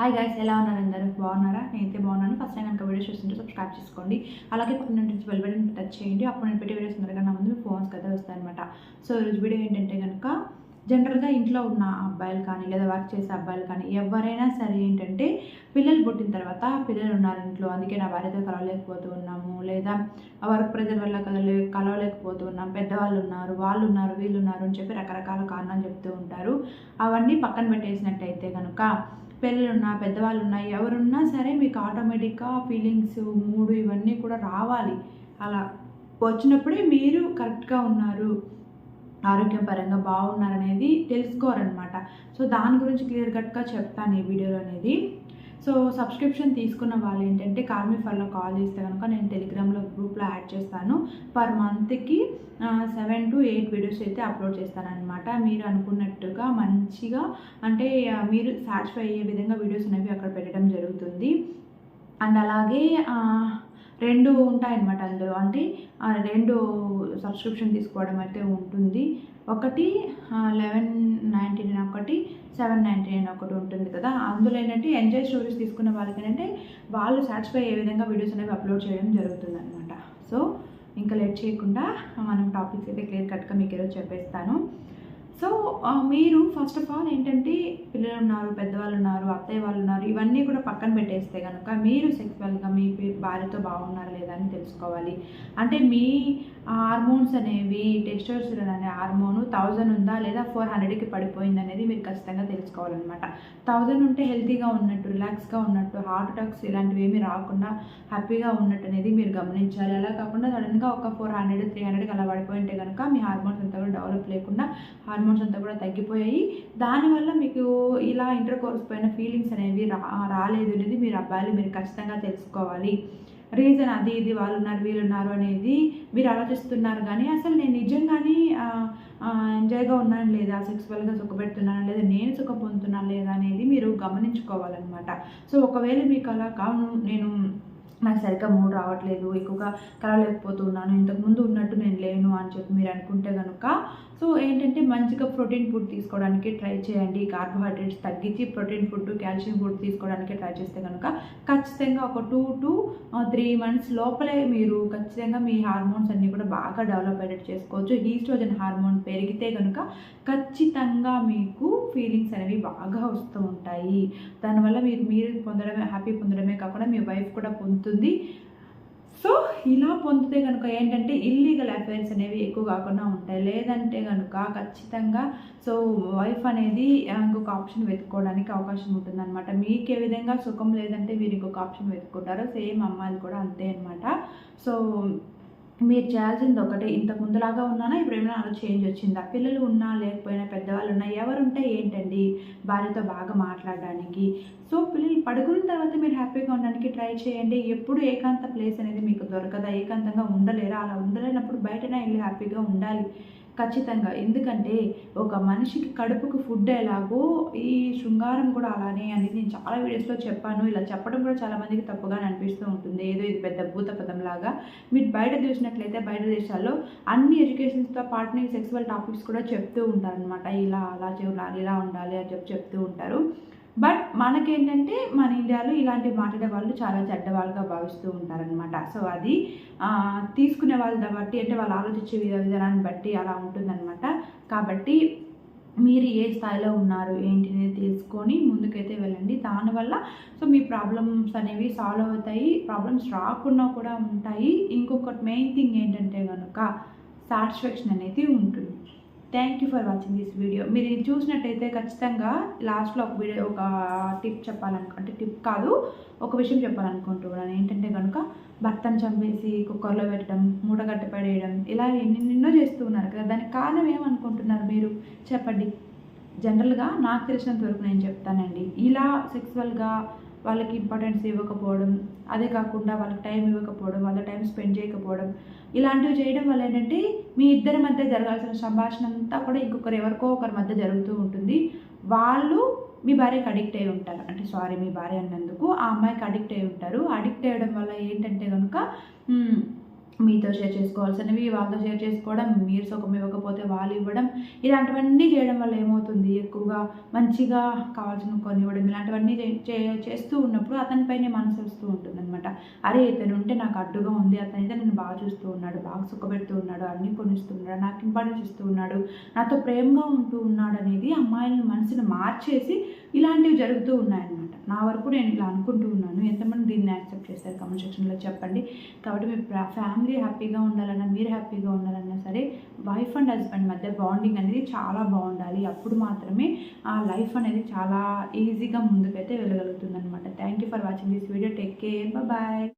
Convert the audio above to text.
Hi guys ఎలా ఉన్నారు అందరూ? బాగున్నారా? నేనైతే బాగున్నాను. ఫస్ట్ టైం కనుక వీడియోస్ చూస్తుంటే సబ్స్క్రైబ్ చేసుకోండి. అలాగే పక్కన నుంచి బెల్ బటన్ టచ్ చేయండి. అప్పుడు నేను పెట్టే వీడియోస్ అందరికీ నా ముందు ఫోన్స్ కదా వస్తాయన్నమాట. సో ఈరోజు వీడియో ఏంటంటే కనుక జనరల్గా ఇంట్లో ఉన్న అబ్బాయిలు కానీ లేదా వర్క్ చేసే అబ్బాయిలు కానీ ఎవరైనా సరే ఏంటంటే పిల్లలు పుట్టిన తర్వాత పిల్లలు ఉన్నారు ఇంట్లో. అందుకే నా భార్యతో కలవలేకపోతూ ఉన్నాము. లేదా వర్క్ ప్రెజర్ వల్ల కలవలే కలవలేకపోతూ ఉన్నాం. పెద్దవాళ్ళు ఉన్నారు వాళ్ళు ఉన్నారు వీళ్ళు ఉన్నారు అని చెప్పి రకరకాల కారణాలు చెప్తూ ఉంటారు. అవన్నీ పక్కన పెట్టేసినట్టయితే కనుక పిల్లలున్నా పెద్దవాళ్ళు ఉన్నా ఎవరున్నా సరే మీకు ఆటోమేటిక్గా ఫీలింగ్స్ మూడు ఇవన్నీ కూడా రావాలి. అలా వచ్చినప్పుడే మీరు కరెక్ట్గా ఉన్నారు. ఆరోగ్యపరంగా బాగున్నారనేది తెలుసుకోరనమాట సో దాని గురించి క్లియర్ కట్గా చెప్తాను ఈ వీడియోలో అనేది. సో సబ్స్క్రిప్షన్ తీసుకున్న వాళ్ళు ఏంటంటే కార్మీ ఫర్లో కాల్ చేస్తే కనుక నేను టెలిగ్రామ్లో గ్రూప్లో యాడ్ చేస్తాను. పర్ మంత్కి సెవెన్ టు ఎయిట్ వీడియోస్ అయితే అప్లోడ్ చేస్తానన్నమాట. మీరు అనుకున్నట్టుగా మంచిగా అంటే మీరు సాటిస్ఫై అయ్యే విధంగా వీడియోస్ అనేవి అక్కడ పెట్టడం జరుగుతుంది. అండ్ అలాగే రెండు ఉంటాయన్నమాట అందులో. అంటే ఆ, రెండు సబ్స్క్రిప్షన్ తీసుకోవడం అయితే ఉంటుంది. ఒకటి లెవెన్ నైంటీ నైన్ ఒకటి సెవెన్ నైంటీ నైన్ ఒకటి ఉంటుంది కదా. అందులో ఏంటంటే ఎంజాయ్ స్టోరీస్ తీసుకున్న వాళ్ళకి ఏంటంటే వాళ్ళు సాటిస్ఫై అయ్యే విధంగా వీడియోస్ అనేవి అప్లోడ్ చేయడం జరుగుతుంది అనమాట సో ఇంకా లేట్ చేయకుండా మనం టాపిక్స్ అయితే క్లియర్ కట్గా మీకు ఏదో చెప్పేస్తాను. సో మీరు ఫస్ట్ ఆఫ్ ఆల్ ఏంటంటే పిల్లలు ఉన్నారు పెద్దవాళ్ళు ఉన్నారు అత్తయ్య వాళ్ళు ఉన్నారు ఇవన్నీ కూడా పక్కన పెట్టేస్తే కనుక మీరు సెక్స్వల్గా మీ భార్యతో బాగున్నారా లేదా అని తెలుసుకోవాలి. అంటే మీ హార్మోన్స్ అనేవి టెస్టోస్టెరాన్ అనే హార్మోన్ థౌజండ్ ఉందా లేదా ఫోర్ హండ్రెడ్కి పడిపోయింది అనేది మీరు ఖచ్చితంగా తెలుసుకోవాలన్నమాట. థౌజండ్ ఉంటే హెల్తీగా ఉన్నట్టు రిలాక్స్గా ఉన్నట్టు హార్ట్ అటాక్స్ ఇలాంటివి ఏమీ రాకుండా హ్యాపీగా ఉన్నట్టు అనేది మీరు గమనించాలి. అలా కాకుండా సడన్గా ఒక ఫోర్ హండ్రెడ్ త్రీ హండ్రెడ్కి అలా పడిపోయి ఉంటే కనుక మీ హార్మోన్స్ అంతా కూడా డెవలప్ లేకుండా హార్మోన్స్ అంతా కూడా తగ్గిపోయాయి. దానివల్ల మీకు ఇలా ఇంటర్ కోర్స్ పైన ఫీలింగ్స్ అనేవి రా రాలేదు అనేది మీరు అబ్బాయిలు మీరు ఖచ్చితంగా తెలుసుకోవాలి. రీజన్ అది ఇది వాళ్ళు ఉన్నారు వీళ్ళున్నారు అనేది మీరు ఆలోచిస్తున్నారు. కానీ అసలు నేను నిజంగానే ఎంజాయ్గా ఉన్నాను లేదా సెక్స్వల్గా సుఖపెడుతున్నాను లేదా నేను సుఖ పొందుతున్నాను లేదా అనేది మీరు గమనించుకోవాలన్నమాట. సో ఒకవేళ మీకు అలా కాను నేను నాకు సరిగ్గా మూడు రావట్లేదు ఎక్కువగా కలవలేకపోతున్నాను ఇంతకుముందు ఉన్నట్టు నేను లేను అని చెప్పి మీరు అనుకుంటే కనుక సో ఏంటంటే మంచిగా ప్రోటీన్ ఫుడ్ తీసుకోవడానికి ట్రై చేయండి. కార్బోహైడ్రేట్స్ తగ్గించి ప్రోటీన్ ఫుడ్ కాల్షియం ఫుడ్ తీసుకోవడానికి ట్రై చేస్తే కనుక ఖచ్చితంగా ఒక టూ టు త్రీ మంత్స్ లోపలే మీరు ఖచ్చితంగా మీ హార్మోన్స్ అన్నీ కూడా బాగా డెవలప్ అయ్యేటట్టు చేసుకోవచ్చు. ఈస్ట్రోజన్ హార్మోన్ పెరిగితే కనుక ఖచ్చితంగా మీకు ఫీలింగ్స్ అనేవి బాగా వస్తూ ఉంటాయి. దానివల్ల మీరు మీరు పొందడమే హ్యాపీ పొందడమే కాకుండా మీ వైఫ్ కూడా పొందుతుంది. సో ఇలా పొందితే కనుక ఏంటంటే ఇల్లీగల్ అఫైర్స్ అనేవి ఎక్కువ కాకుండా ఉంటాయి. లేదంటే కనుక ఖచ్చితంగా సో వైఫ్ అనేది ఇంకొక ఆప్షన్ వెతుక్కోవడానికి అవకాశం ఉంటుంది అనమాట మీకు ఏ విధంగా సుఖం లేదంటే మీరు ఇంకొక ఆప్షన్ వెతుక్కుంటారో సేమ్ అమ్మాయిలు కూడా అంతే అనమాట సో మీరు చేయాల్సింది ఒకటే. ఇంతకు ముందులాగా ఉన్నానా? ఇప్పుడు ఏమైనా అలా చేంజ్ వచ్చిందా? పిల్లలు ఉన్నా లేకపోయినా పెద్దవాళ్ళు ఉన్నా ఎవరుంటే ఏంటండి? భార్యతో బాగా మాట్లాడడానికి. సో పిల్లలు పడుకున్న తర్వాత మీరు హ్యాపీగా ఉండడానికి ట్రై చేయండి. ఎప్పుడు ఏకాంత ప్లేస్ అనేది మీకు దొరకదా? ఏకాంతంగా ఉండలేరా? అలా ఉండలేనప్పుడు బయటనే వెళ్ళి హ్యాపీగా ఉండాలి. ఖచ్చితంగా. ఎందుకంటే ఒక మనిషికి కడుపుకు ఫుడ్ ఎలాగో ఈ శృంగారం కూడా అలానే అనేది నేను చాలా వీడియోస్లో చెప్పాను. ఇలా చెప్పడం కూడా చాలామందికి తప్పుగా అనిపిస్తూ ఉంటుంది. ఏదో ఇది పెద్ద భూత పదంలాగా. మీరు బయట చూసినట్లయితే బయట దేశాల్లో అన్ని ఎడ్యుకేషన్స్తో పాటు సెక్సువల్ టాపిక్స్ కూడా చెప్తూ ఉంటారనమాట ఇలా అలా చేయాలి ఇలా ఉండాలి అని చెప్పి చెప్తూ ఉంటారు. బట్ మనకేంటంటే మన ఇండియాలో ఇలాంటి మాట్లాడే వాళ్ళు చాలా చెడ్డవాళ్ళుగా భావిస్తూ ఉంటారనమాట సో అది తీసుకునే వాళ్ళని బట్టి అంటే వాళ్ళు ఆలోచించే విధ విధానాన్ని బట్టి అలా ఉంటుందన్నమాట. కాబట్టి మీరు ఏ స్థాయిలో ఉన్నారు ఏంటి అనేది తెలుసుకొని ముందుకైతే వెళ్ళండి. దానివల్ల సో మీ ప్రాబ్లమ్స్ అనేవి సాల్వ్ అవుతాయి. ప్రాబ్లమ్స్ రాకుండా కూడా ఉంటాయి. ఇంకొకటి మెయిన్ థింగ్ ఏంటంటే కనుక సాటిస్ఫాక్షన్ అనేది ఉంటుంది. Thank you for watching this video మీరు ఇది చూసినట్టయితే ఖచ్చితంగా లాస్ట్లో ఒక వీడియో ఒక టిప్ చెప్పాలను అంటే టిప్ కాదు ఒక విషయం చెప్పాలనుకుంటున్నాను. ఏంటంటే కనుక భర్తను చంపేసి కుక్కర్లో పెట్టడం మూటగట్ట పడేయడం ఇలా ఎన్నెన్నో చేస్తూ ఉన్నారు కదా. దానికి కారణం ఏమనుకుంటున్నారు మీరు? చెప్పండి. జనరల్గా నాకు తెలిసినంత వరకు నేను చెప్తానండి. ఇలా సెక్సువల్గా వాళ్ళకి ఇంపార్టెన్స్ ఇవ్వకపోవడం అదే కాకుండా వాళ్ళకి టైం ఇవ్వకపోవడం వాళ్ళ టైం స్పెండ్ చేయకపోవడం ఇలాంటివి చేయడం వల్ల ఏంటంటే మీ ఇద్దరి మధ్య జరగాల్సిన సంభాషణ అంతా కూడా ఇంకొకరు ఎవరికో ఒకరి మధ్య జరుగుతూ ఉంటుంది. వాళ్ళు మీ భార్యకి అడిక్ట్ అయి ఉంటారు. అంటే సారీ మీ భార్య అన్నందుకు ఆ అమ్మాయికి అడిక్ట్ అయి ఉంటారు. అడిక్ట్ అయ్యడం వల్ల ఏంటంటే కనుక మీతో షేర్ చేసుకోవాల్సినవి వాళ్ళతో షేర్ చేసుకోవడం మీరు సుఖం ఇవ్వకపోతే వాళ్ళు ఇవ్వడం ఇలాంటివన్నీ చేయడం వల్ల ఏమవుతుంది? ఎక్కువగా మంచిగా కావాల్సిన కొన్ని ఇవ్వడం ఇలాంటివన్నీ చే- చే- చేస్తూ ఉన్నప్పుడు అతనిపైనే మనసు వస్తూ ఉంటుంది అనమాట అరే ఇతను ఉంటే నాకు అడ్డుగా ఉంది. అతనైతే నన్ను బాగా చూస్తూ ఉన్నాడు బాగా సుఖపెడుతూ ఉన్నాడు అన్నీ కొనిస్తూ ఉన్నాడు నాకు ఇంపార్టెన్స్ ఇస్తూ ఉన్నాడు నాతో ప్రేమగా ఉంటూ ఉన్నాడు అనేది అమ్మాయిని మనసుని మార్చేసి ఇలాంటివి జరుగుతూ ఉన్నాయన్నమాట. నా వరకు నేను ఇలా అనుకుంటూ ఉన్నాను. ఎంతమంది దీన్ని యాక్సెప్ట్ చేస్తారు? కమెంట్ సెక్షన్లో చెప్పండి. కాబట్టి మీ ఫ్యామిలీ హ్యాపీగా ఉండాలన్నా మీరు హ్యాపీగా ఉండాలన్నా సరే వైఫ్ అండ్ హస్బెండ్ మధ్య బాండింగ్ అనేది చాలా బాగుండాలి. అప్పుడు మాత్రమే ఆ లైఫ్ అనేది చాలా ఈజీగా ముందుకైతే వెళ్ళగలుగుతుంది అనమాట thank you for watching this video. Take care. Bye.